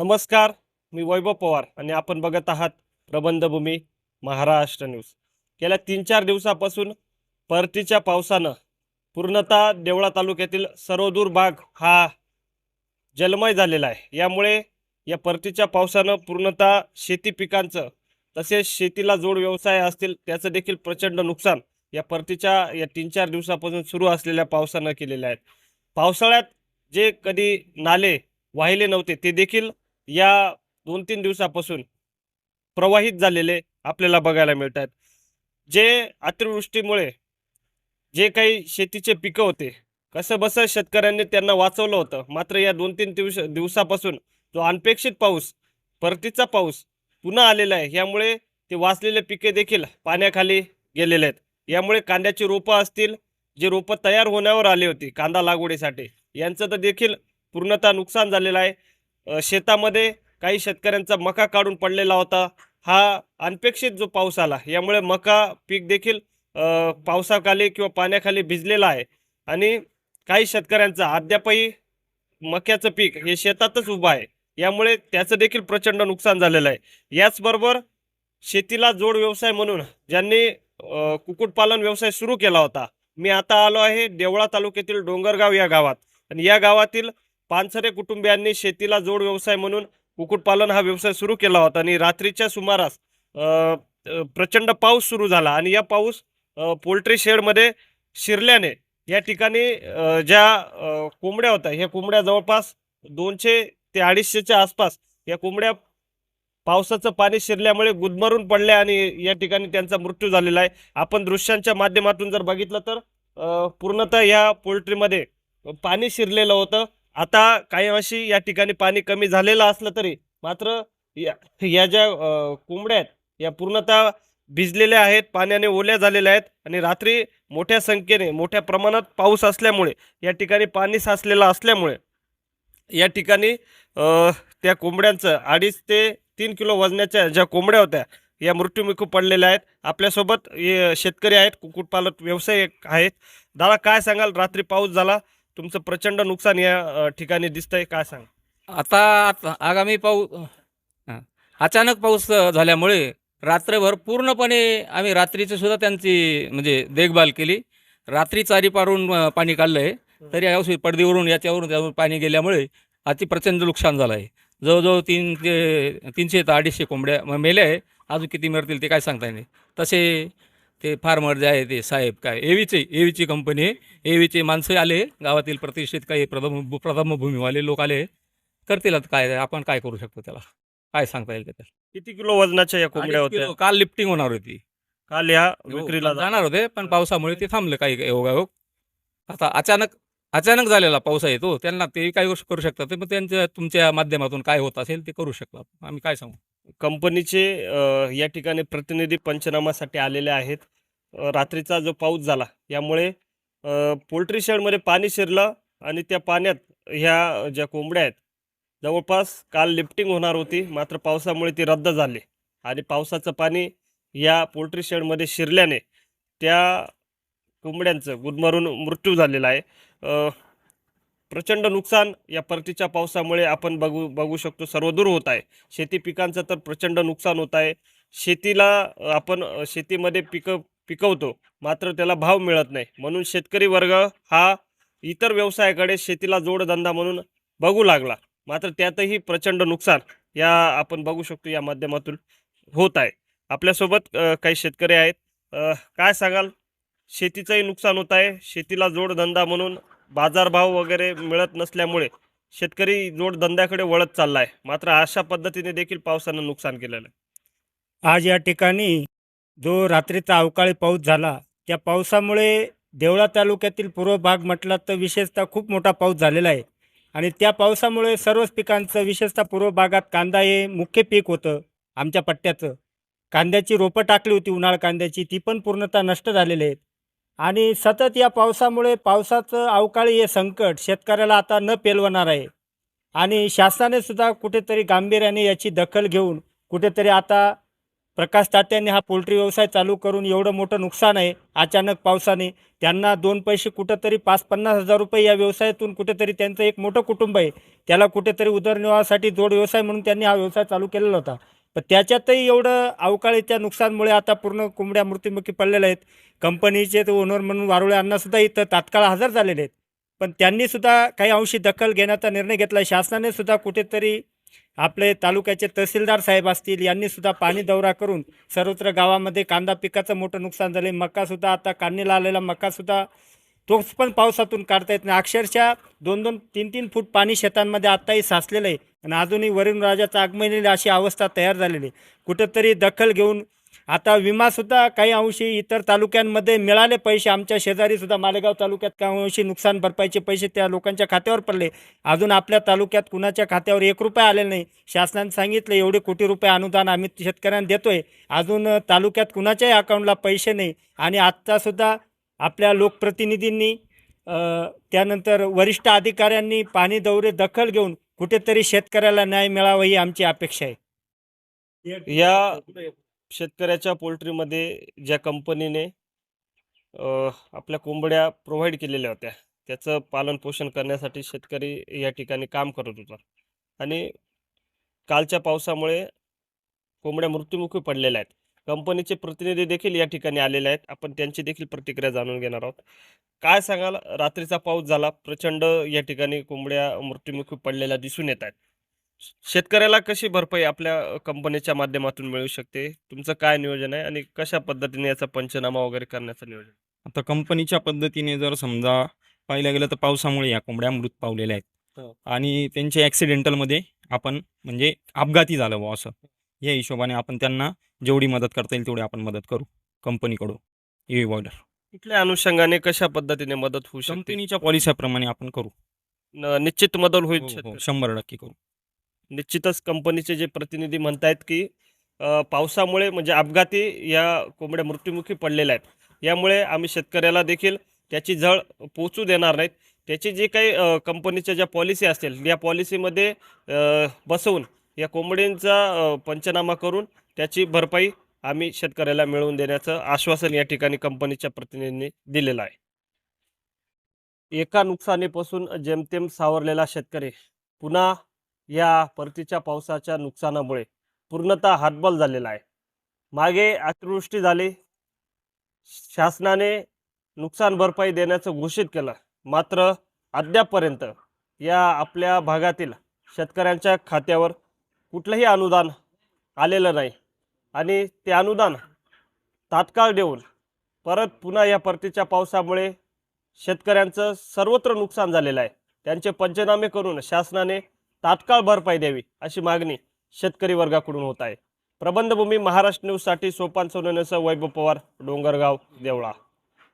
नमस्कार मी वैभव पवार आणि आपण बघत आहात प्रबंधभूमी महाराष्ट्र न्यूज. गेल्या तीन चार दिवसापासून परतीच्या पावसानं पूर्णतः देवळा तालुक्यातील सर्वदूर भाग हा जलमय झालेला आहे. यामुळे या परतीच्या पावसानं पूर्णतः शेती पिकांचं तसेच शेतीला जोड व्यवसाय असतील त्याचं देखील प्रचंड नुकसान या परतीच्या या तीन चार दिवसापासून सुरू असलेल्या पावसानं केलेलं आहे पावसाळ्यात जे कधी नाले वाहिले नव्हते ते देखील या दोन तीन दिवसापासून प्रवाहित झालेले आपल्याला बघायला मिळत आहेत जे अतिवृष्टीमुळे जे काही शेतीचे पिकं होते कसं बसं शेतकऱ्यांनी त्यांना वाचवलं होतं. मात्र या दोन तीन दिवस दिवसापासून जो अनपेक्षित पाऊस परतीचा पाऊस पुन्हा आलेला आहे यामुळे ते वाचलेले पिके देखील पाण्याखाली गेलेले आहेत. यामुळे कांद्याची रोपं असतील जे रोपं तयार होण्यावर आली होती कांदा लागवडीसाठी. यांचं तर देखील पूर्णतः नुकसान झालेलं आहे. शेतामध्ये काही शेतकऱ्यांचा मका काढून पडलेला होता. हा अनपेक्षित जो पाऊस आला यामुळे मका पीक देखील पावसाखाली किंवा पाण्याखाली भिजलेला आहे. आणि काही शेतकऱ्यांचा अद्यापही मक्याचं पीक हे शेतातच उभं आहे. यामुळे त्याचं देखील प्रचंड नुकसान झालेलं आहे. याचबरोबर शेतीला जोड व्यवसाय म्हणून ज्यांनी कुक्कुटपालन व्यवसाय सुरू केला होता. मी आता आलो आहे देवळा तालुक्यातील डोंगरगाव या गावात. आणि या गावातील पानसरे कुटुंबियांनी शेतीला जोड व्यवसाय म्हणून कुक्कुटपालन हा व्यवसाय सुरू केला होता आणि रात्रीच्या सुमारास प्रचंड पाऊस सुरू झाला आणि या पाऊस पोल्ट्री शेडमध्ये शिरल्याने या ठिकाणी ज्या कोंबड्या होत्या ह्या कोंबड्या जवळपास दोनशे ते अडीचशेच्या आसपास या कोंबड्या पावसाचं पाणी शिरल्यामुळे गुदमरून पडल्या आणि या ठिकाणी त्यांचा मृत्यू झालेला आहे. आपण दृश्यांच्या माध्यमातून जर बघितलं तर पूर्णतः या पोल्ट्रीमध्ये पाणी शिरलेलं होतं. आता काही अंशी या ठिकाणी पाणी कमी झालेलं असलं तरी मात्र या या ज्या कोंबड्या आहेत या पूर्णतः भिजलेल्या आहेत पाण्याने ओल्या झालेल्या आहेत आणि रात्री मोठ्या संख्येने मोठ्या प्रमाणात पाऊस असल्यामुळे या ठिकाणी पाणी साचलेलं असल्यामुळे या ठिकाणी त्या कोंबड्यांचं अडीच ते तीन किलो वजनाच्या ज्या कोंबड्या होत्या या मृत्यूमुखी पडलेल्या आहेत. आपल्यासोबत शेतकरी आहेत कुक्कुटपालक व्यावसायिक आहेत. दादा काय सांगाल? रात्री पाऊस झाला तुमचं प्रचंड नुकसान या ठिकाणी दिसतंय काय सांग? आता आता आगामी पाऊस हां. अचानक पाऊस झाल्यामुळे रात्रभर पूर्णपणे आम्ही रात्रीचं सुद्धा त्यांची म्हणजे देखभाल केली. रात्री चारी पारून पाणी काढलं आहे तरी यावर्षी पडदीवरून याच्यावरून त्यावरून पाणी गेल्यामुळे अति प्रचंड नुकसान झालं आहे जवळजवळ तीन ते तीनशे ते अडीचशे कोंबड्या मेल्या आहे. अजून किती मिळतील ते काय सांगता येईल तसे ते फार्मर जे आहे ते साहेब काय एवीचे एवीची कंपनी आहे. एवीचे माणसं आले गावातील प्रतिष्ठित काही प्रथम प्रथमभूमीवाले लोक आले. करतील आता काय आपण काय करू शकतो त्याला? काय सांगता येईल त्याच्यात? किती किलो वजनाच्या या कोंबड्या अडीच होत्या? किलो काल लिफ्टिंग होणार होती. काल या हो, विक्रीला जा- जाणार होते पण पावसामुळे ते थांबलं काही योगायोग. आता अचानक अचानक झालेला पाऊस आहे तो त्यांना ते काही गोष्ट करू शकतात ते मग त्यांच्या तुमच्या माध्यमातून काय होत असेल ते करू शकतात आम्ही काय सांगू? कंपनीचे या ठिकाणी प्रतिनिधी पंचनामासाठी आलेले आहेत. रात्रीचा जो पाऊस झाला यामुळे पोल्ट्री शेडमध्ये पाणी शिरलं आणि त्या पाण्यात ह्या ज्या कोंबड्या आहेत जवळपास काल लिफ्टिंग होणार होती मात्र पावसामुळे ती रद्द झाली. आणि पावसाचं पाणी या पोल्ट्री शेडमध्ये शिरल्याने त्या कोंबड्यांचं गुदमरून मृत्यू झालेला आहे. प्रचंड नुकसान या परतीच्या पावसामुळे आपण बघू बघू शकतो. सर्वदूर होत आहे. शेती पिकांचं तर प्रचंड नुकसान होत आहे. शेतीला आपण शेतीमध्ये पिकं पिकवतो. मात्र त्याला भाव मिळत नाही. म्हणून शेतकरी वर्ग हा इतर व्यवसायाकडे शेतीला जोडधंदा म्हणून बघू लागला. मात्र त्यातही प्रचंड नुकसान या आपण बघू शकतो या माध्यमातून होत आहे. आपल्यासोबत काही शेतकरी आहेत. काय सांगाल? शेतीचंही नुकसान होत आहे. शेतीला जोडधंदा म्हणून बाजारभाव वगैरे मिळत नसल्यामुळे शेतकरी जोडधंद्याकडे वळत चालला आहे मात्र अशा पद्धतीने देखील पावसानं नुकसान केलेलं आहे. आज या ठिकाणी जो रात्रीचा अवकाळी पाऊस झाला त्या पावसामुळे देवळा तालुक्यातील पूर्व भाग म्हटला तर विशेषतः खूप मोठा पाऊस झालेला आहे. आणि त्या पावसामुळे सर्वच पिकांचं विशेषतः पूर्व भागात कांदा हे मुख्य पीक होतं आमच्या पट्ट्याचं. कांद्याची रोपं टाकली होती उन्हाळ कांद्याची ती पण पूर्णतः नष्ट झालेली आहेत. आणि सतत या पावसामुळे पावसाचं अवकाळी हे संकट शेतकऱ्याला आता न पेलवणार आहे. आणि शासनाने सुद्धा कुठेतरी गांभीर्याने याची दखल घेऊन कुठेतरी आता प्रकाश तात्यांनी हा पोल्ट्री व्यवसाय चालू करून एवढं मोठं नुकसान आहे अचानक पावसाने त्यांना दोन पैसे कुठंतरी पाच पन्नास हजार रुपये या व्यवसायातून कुठेतरी त्यांचं एक मोठं कुटुंब आहे. त्याला कुठेतरी उदरनिर्वाहासाठी जोड व्यवसाय म्हणून त्यांनी हा व्यवसाय चालू केलेला होता. पण त्याच्यातही एवढं अवकाळीच्या नुकसानमुळे आता पूर्ण कोंबड्या मृत्युमुखी पडलेल्या आहेत. कंपनीचे ते ओनर म्हणून वारुळे अण्णासुद्धा इथं तात्काळ हजर झालेले आहेत. पण त्यांनीसुद्धा काही अंशी दखल घेण्याचा निर्णय घेतला शासनाने सुद्धा कुठेतरी आपले तालुक्याचे तहसीलदार साहेब असतील यांनीसुद्धा पाणी दौरा करून सर्वत्र गावामध्ये कांदा पिकाचं मोठं नुकसान झाले मकासुद्धा आता काढणीला आलेला मकासुद्धा तोच पण पावसातून काढता येत नाही. अक्षरशः दोन दोन तीन तीन फूट पाणी शेतांमध्ये आत्ताही साचलेलं आहे. आणि अजूनही वरुण राजाचं आगमन येईल अशी अवस्था तयार झालेली आहे. कुठंतरी दखल घेऊन आता विमासुद्धा काही अंशी इतर तालुक्यांमध्ये मिळाले पैसे. आमच्या शेजारीसुद्धा मालेगाव तालुक्यात काही अंशी नुकसान भरपाईचे पैसे त्या लोकांच्या खात्यावर पडले. अजून आपल्या तालुक्यात कुणाच्या खात्यावर एक रुपया आलेला नाही. शासनाने सांगितलं एवढे कोटी रुपये अनुदान आम्ही शेतकऱ्यांना देतोय. अजून तालुक्यात कुणाच्याही अकाउंटला पैसे नाही. आणि आत्तासुद्धा आपल्या लोकप्रतिनिधींनी त्यानंतर वरिष्ठ अधिकाऱ्यांनी पाणी दौरे दखल घेऊन कुठेतरी शेतकऱ्याला न्याय मिळावा ही आमची अपेक्षा आहे. या शेतकऱ्याच्या पोल्ट्रीमध्ये ज्या कंपनीने आपल्या कोंबड्या प्रोव्हाइड केलेल्या होत्या त्याचं पालन पोषण करण्यासाठी शेतकरी या ठिकाणी काम करत होता. आणि कालच्या पावसामुळे कोंबड्या मृत्युमुखी पडलेल्या आहेत. कंपनीचे प्रतिनिधी देखील या ठिकाणी आलेले आहेत. आपण त्यांची देखील प्रतिक्रिया जाणून घेणार आहोत. काय सांगाल? रात्रीचा पाऊस झाला. प्रचंड या ठिकाणी कोंबड्या मृत्युमुखी पडलेल्या दिसून येत आहेत. शेतकऱ्याला कशी भरपाई आपल्या कंपनीच्या माध्यमातून मिळू शकते? तुमचं काय नियोजन आहे आणि कशा पद्धतीने याचा पंचनामा वगैरे करण्याचं नियोजन? आता कंपनीच्या पद्धतीने जर समजा पाहिलं गेलं तर पावसामुळे या कोंबड्या मृत पावलेल्या हो. आहेत आणि त्यांचे ॲक्सिडेंटलमध्ये आपण म्हणजे अपघाती झालं बुवा असं. या हिशोबाने आपण त्यांना जेवढी मदत करता येईल तेवढी आपण मदत करू कंपनीकडून. ए बॉयलर कुठल्या अनुषंगाने कशा पद्धतीने मदत होऊ शकते? कंपनीच्या पॉलिसीप्रमाणे आपण करू. न- निश्चित मदत होईल हो, हो, शंभर टक्के करू. निश्चितच कंपनीचे जे प्रतिनिधी म्हणतायत की अ, पावसामुळे म्हणजे अपघाती या कोंबड्या मृत्युमुखी पडलेल्या आहेत. यामुळे आम्ही शेतकऱ्याला देखील त्याची झळ पोचू देणार नाहीत. त्याची जी काही अ, कंपनीच्या ज्या पॉलिसी असतील या पॉलिसीमध्ये अ, बसवून या कोंबड्यांचा पंचनामा करून त्याची भरपाई आम्ही शेतकऱ्याला मिळवून देण्याचं आश्वासन या ठिकाणी कंपनीच्या प्रतिनिधींनी दिलेलं आहे. एका नुकसानीपासून जेमतेम सावरलेला शेतकरी पुन्हा या परतीच्या पावसाच्या नुकसानामुळे पूर्णतः हातबल झालेला आहे. मागे अतिवृष्टी झाली. शासनाने नुकसान भरपाई देण्याचं घोषित केलं. मात्र अद्यापपर्यंत या आपल्या भागातील शेतकऱ्यांच्या खात्यावर कुठलंही अनुदान आलेलं नाही. आणि ते अनुदान तात्काळ देऊन परत पुन्हा या परतीच्या पावसामुळे शेतकऱ्यांचं सर्वत्र नुकसान झालेलं आहे. त्यांचे पंचनामे करून शासनाने तात्काळ भरपाई द्यावी अशी मागणी शेतकरी वर्गाकडून होत आहे. प्रबंधभूमी महाराष्ट्र न्यूजसाठी सोपान सोनवणेसह वैभव पवार डोंगरगाव देवळा.